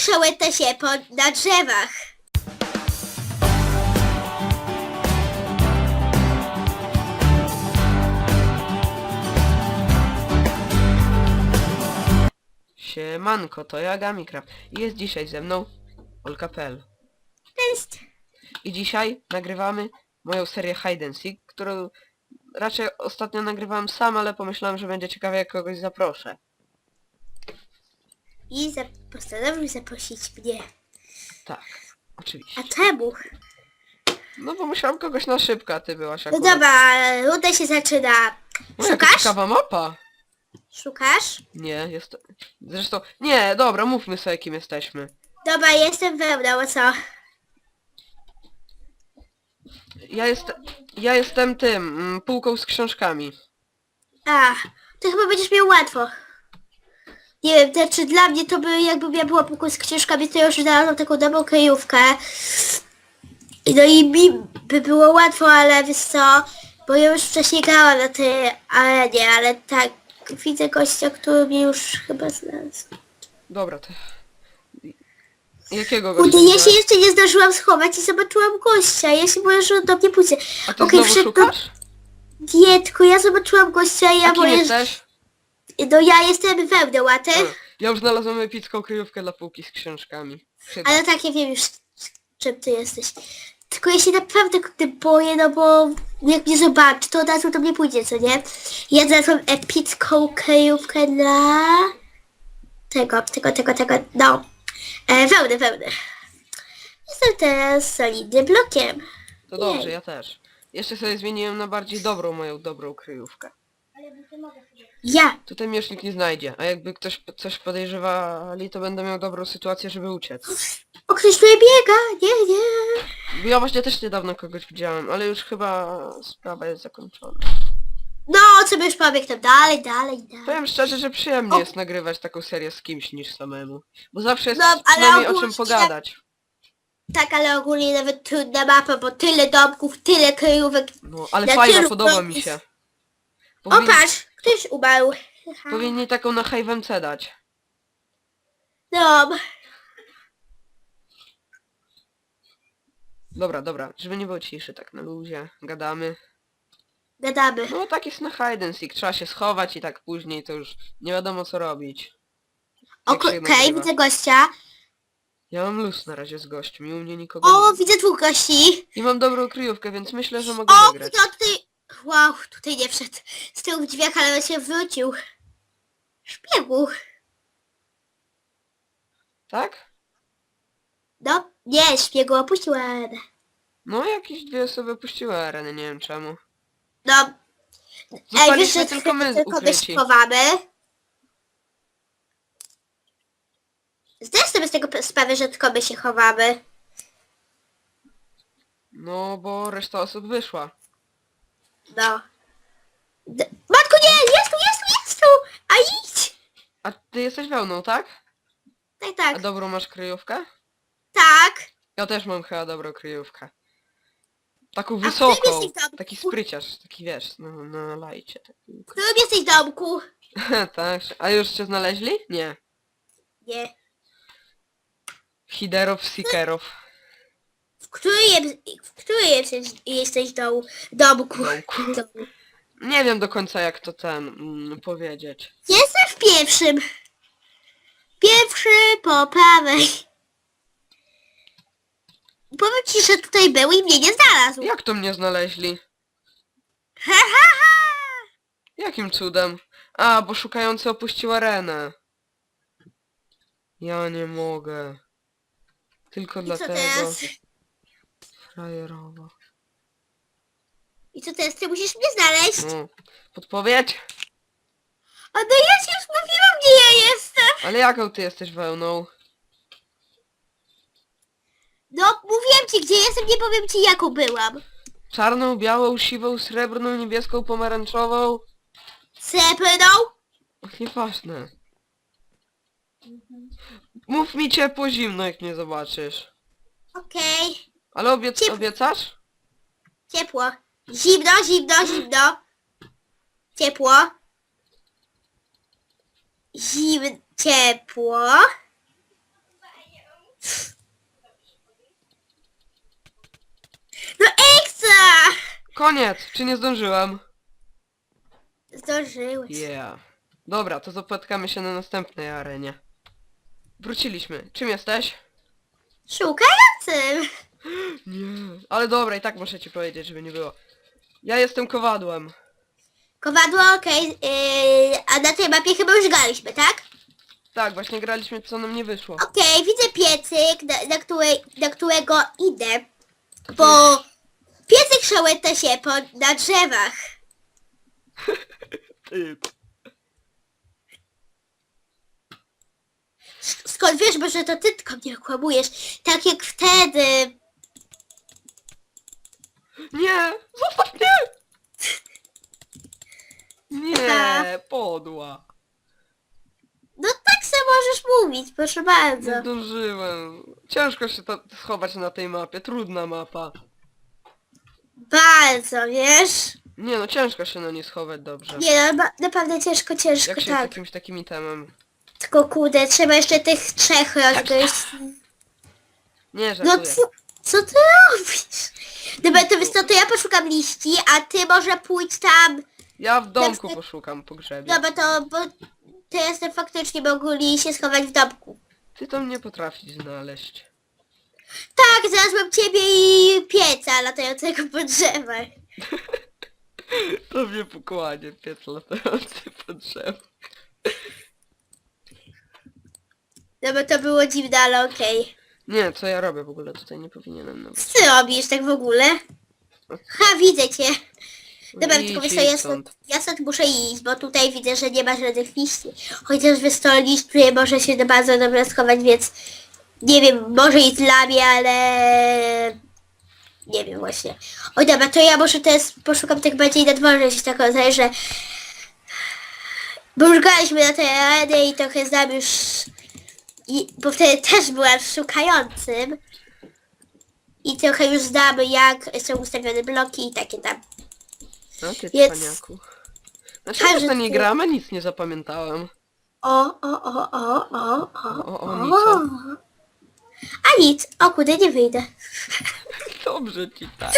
największa łeta się po, na drzewach. Siemanko, to ja Gamicraft i jest dzisiaj ze mną Olka.pl Cześć. I dzisiaj nagrywamy moją serię Hide and Seek, którą raczej ostatnio nagrywałem sam, ale pomyślałem, że będzie ciekawe jak kogoś zaproszę. I za, postanowił zaprosić mnie. Tak, oczywiście. A czemu? No bo musiałem kogoś na szybko, a ty byłaś No akurat. dobra, runda się zaczyna. O, jaka Szukasz? ciekawa mapa! Szukasz? Nie, jest... Zresztą... Nie, dobra, mówmy sobie kim jesteśmy. Dobra, jestem wełna, o co? Ja, jest... ja jestem tym, mm, półką z książkami. A, to chyba będziesz miał łatwo. Nie wiem, to, czy dla mnie to by jakbym ja była półką z książkami, to ja już znalazłam taką dobrą kryjówkę. No i mi by było łatwo, ale wiesz co, bo ja już wcześniej grałam na tej arenie, ale tak, widzę gościa, który mnie już chyba znalazł. Dobra, to... Jakiego Kurde, gościa ja się jeszcze nie zdążyłam schować i zobaczyłam gościa. Ja się boję, że on do mnie pójdzie. A ty Okej, znowu szukasz? Ja zobaczyłam gościa i ja A kim boję, że... jesteś? No ja jestem wełną, a ty? A, Ja już znalazłem epicką kryjówkę dla półki z książkami. Chyba. Ale tak, ja wiem już, czym ty jesteś. Tylko ja się naprawdę kurde boję, no bo jak mnie zobaczy, to od razu do mnie pójdzie, co nie? Ja znalazłam epicką kryjówkę dla... Tego, tego, tego, tego, no. E, wełny, wełny. Jestem teraz solidnym blokiem. To dobrze, ja też. Jeszcze sobie zmieniłem na bardziej dobrą moją dobrą kryjówkę. Ja. Tutaj mnie już nikt nie znajdzie, a jakby ktoś coś podejrzewali, to będę miał dobrą sytuację, żeby uciec. O, ktoś tutaj biega! Nie, nie. Ja właśnie też niedawno kogoś widziałem, ale już chyba sprawa jest zakończona. No, co by już pobiegł tam dalej, dalej, dalej. Powiem szczerze, że przyjemnie O. jest nagrywać taką serię z kimś niż samemu. Bo zawsze jest No, ale przynajmniej o czym ogólnie- pogadać. Tak, ale ogólnie nawet trudna mapa, bo tyle domków, tyle kryjówek. No, ale Ja fajna, podoba mi się. O, Powinni, patrz, ktoś umarł. powinni taką na Hive'em C dać. No, Dobra, dobra, żeby nie było ciszy, tak na luzie, gadamy. gadamy. No tak jest na hide and seek, trzeba się schować i tak później to już nie wiadomo co robić. Jak Okej, nagrywa. widzę gościa. Ja mam luz na razie z gośćmi, u mnie nikogo nie O, ma. widzę dwóch gości. I mam dobrą kryjówkę, więc myślę, że mogę O, wygrać. kto tutaj... Wow, tutaj nie wszedł. Z tyłu w drzwiach, ale się wrócił. Szpiegu. Tak? No, nie, szpiegu opuścił arenę. No jakieś dwie osoby puściły arenę, nie wiem czemu. No, ej, wiesz, Zostaliśmy że tylko my tylko ukryci. się chowamy. Zdajesz sobie z tego p- sprawę, że tylko my się chowamy. No bo reszta osób wyszła. No. D Matko, nie! Jest tu, jest tu, jest tu! A idź! A ty jesteś wełną, tak? Tak, A tak. dobrą masz kryjówkę? Tak. Ja też mam chyba dobrą kryjówkę. Taką którym wysoką. jesteś? Taki spryciarz, taki wiesz, na, na lajcie. Taki. W którym jesteś domku? tak. A już cię znaleźli? Nie. Nie. Hiderów, Seekerów. W którym, w którym jesteś, jesteś dom, domku? Domku. Nie wiem do końca jak to ten mm, powiedzieć. Jestem w pierwszym. Pierwszy po prawej. Powiem ci, że tutaj był i mnie nie znalazł. Jak to mnie znaleźli? Ha, ha, ha. Jakim cudem? A, bo szukający opuścił arenę. Ja nie mogę. Tylko I co dlatego. teraz? Frajerowo. I co teraz? Ty musisz mnie znaleźć? No. Podpowiedź? A no ja ci już mówiłam, gdzie ja jestem. Ale jaką ty jesteś wełną? No, mówiłem ci, gdzie jestem, nie powiem ci, jaką byłam. Czarną, białą, siwą, srebrną, niebieską, pomarańczową? Srebrną? Ach, nieważne. Mów mi ciepło zimno, jak nie zobaczysz. Okej. Ale obiec obiecasz? Ciepło. Zimno, zimno, zimno. Ciepło. Zim... Ciepło. No ekstra! Koniec! Czy nie zdążyłem? Zdążyłeś. Yeah. Dobra, to zapotkamy się na następnej arenie. Wróciliśmy. Czym jesteś? Szukającym. Nie. Ale dobra, i tak muszę ci powiedzieć, żeby nie było. Ja jestem kowadłem. Kowadło, okej. Yy, a na tej mapie chyba już graliśmy, tak? Tak, właśnie graliśmy, co nam nie wyszło. Okej, widzę piecyk, na, na, której, na którego idę. Bo piecyk szałeta się po, na drzewach. Typ. Skąd wiesz, może to ty tylko mnie okłamujesz? Tak jak wtedy. Nie! Zostaw mnie! Nie, podła. No tak se możesz mówić, proszę bardzo. Nie zdążyłem. Ciężko się to schować na tej mapie, trudna mapa. Bardzo, wiesz? Nie no, ciężko się na niej schować dobrze. Nie no, na- naprawdę ciężko, ciężko, Jak się tak. jakimś takim itemem. Tylko kurde, trzeba jeszcze tych trzech rozgryźć. Nie, No żartuję. co, co ty robisz? Dobra, to wiesz co, to ja poszukam liści, a ty może pójdź tam. Ja w domku poszukam po grzebie. Dobra, to bo to jestem faktycznie mogli się schować w domku. Ty tam nie potrafisz znaleźć. Tak, znalazłem ciebie i pieca latającego po drzewach. To mnie pokłanie, piec latający po drzewu. Dobra, to było dziwne, ale okej. Nie, co ja robię w ogóle? Tutaj nie powinienem nawet. Co ty robisz tak w ogóle? Ha, widzę cię. Dobra, Idź, tylko wiesz co, idź ja stąd. stąd, ja stąd muszę iść, bo tutaj widzę, że nie ma żadnych liści. Chociaż co, liść tutaj może się bardzo dobrze schować, więc nie wiem, może i dla mnie, ale nie wiem właśnie. Oj dobra, to ja może teraz poszukam tak bardziej na dworze, się tak rozejrzę. Bo już graliśmy na tej arenie i trochę znam już... I, bo wtedy też byłam szukającym. I trochę już znam jak są ustawione bloki i takie tam. No ty Jest- cwaniaku. Dlaczego Każdy to nie gramy? Nic nie zapamiętałem. O, o, o, o, o, o, O, o, nic, o. A nic, o kurde, nie wyjdę. Dobrze ci tak.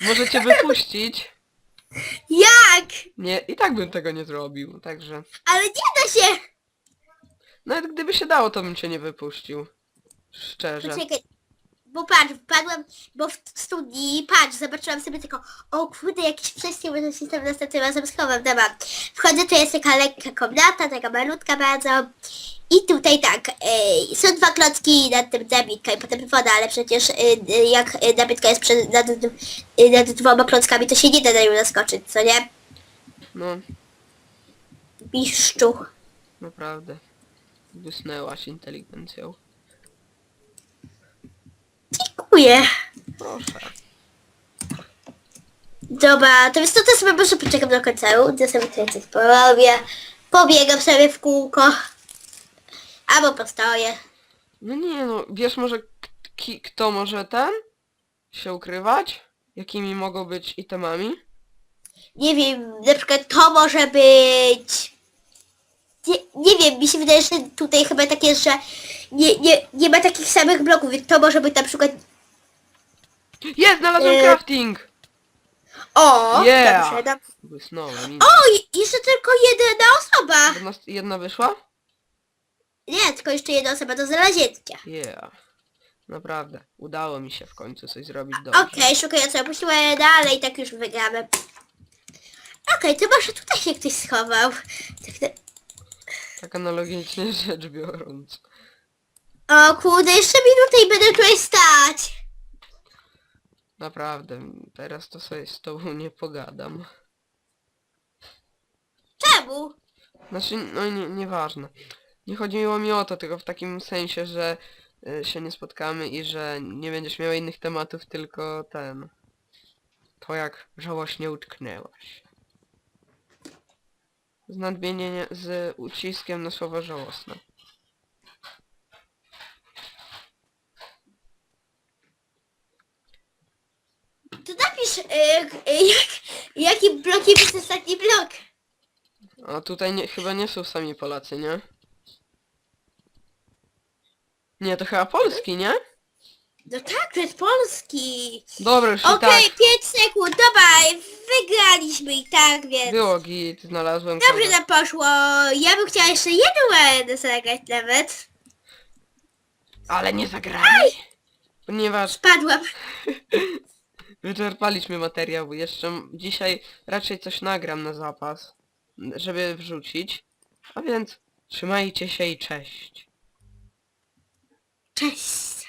Może cię wypuścić? Jak? Nie, i tak bym tego nie zrobił, także... Ale nie da się! Nawet gdyby się dało, to bym cię nie wypuścił. Szczerze. Poczekaj, bo patrz, wpadłam, bo w studii, patrz, zobaczyłam sobie tylko, o kurde, jakiś przejście, może się tam następnym razem schowam, dobra. Wchodzę, to jest taka lekka komnata, taka malutka bardzo. I tutaj tak, e, są dwa klocki nad tym nabitka i potem woda, ale przecież e, e, jak e, nabitka jest przed, nad, e, nad dwoma klockami, to się nie da na nią naskoczyć, co nie? No, Mistrzu. naprawdę. Wysnęłaś inteligencją. Dziękuję. Proszę. Dobra, to więc to, to sobie może poczekam do końca rundy, sobie tutaj coś porobię. Pobiegam sobie w kółko. Albo postoję. No nie no, wiesz może k- ki- kto może ten się ukrywać? Jakimi mogą być itemami? Nie wiem, na przykład to może być... Nie, nie wiem, mi się wydaje, że tutaj chyba tak jest, że nie, nie, nie ma takich samych bloków, więc to może być na przykład... Jest, znalazłem E, crafting! O! Yeah! Dobrze, dobrze. Wysnąłem. i- O, i- jeszcze tylko jedna osoba! Jedna, wyszła? Nie, tylko jeszcze jedna osoba do znalezienia. Yeah. Naprawdę, udało mi się w końcu coś zrobić dobrze. Okej, szukając opuściła dalej, tak już wygramy. Okej, to może tutaj się ktoś schował. Tak, tak. Tak analogicznie rzecz biorąc. O kurde, jeszcze minutę i będę tutaj stać. Naprawdę, teraz to sobie z tobą nie pogadam. Czemu? Znaczy, no nie, nieważne. Nie chodziło mi o to, tylko w takim sensie, że y, się nie spotkamy i że nie będziesz miał innych tematów, tylko ten... To jak żałośnie utknęłaś. Z nadmienieniem, z uciskiem na słowo żałosne. To napisz, y, y, jak, jaki blokiem jest ostatni blok. A tutaj nie, chyba nie są sami Polacy, nie? Nie, to chyba Polski, nie? No tak, to jest polski. Dobra, już i Okej, tak 5 sekund, dobra, wygraliśmy i tak, więc... było git, znalazłem Dobrze kogoś. nam poszło. Ja bym chciała jeszcze jedną arenę zagrać nawet. Ale nie zagrali! Ponieważ Spadłam. wyczerpaliśmy materiał. Jeszcze m- dzisiaj raczej coś nagram na zapas, żeby wrzucić. A więc trzymajcie się i cześć. Cześć.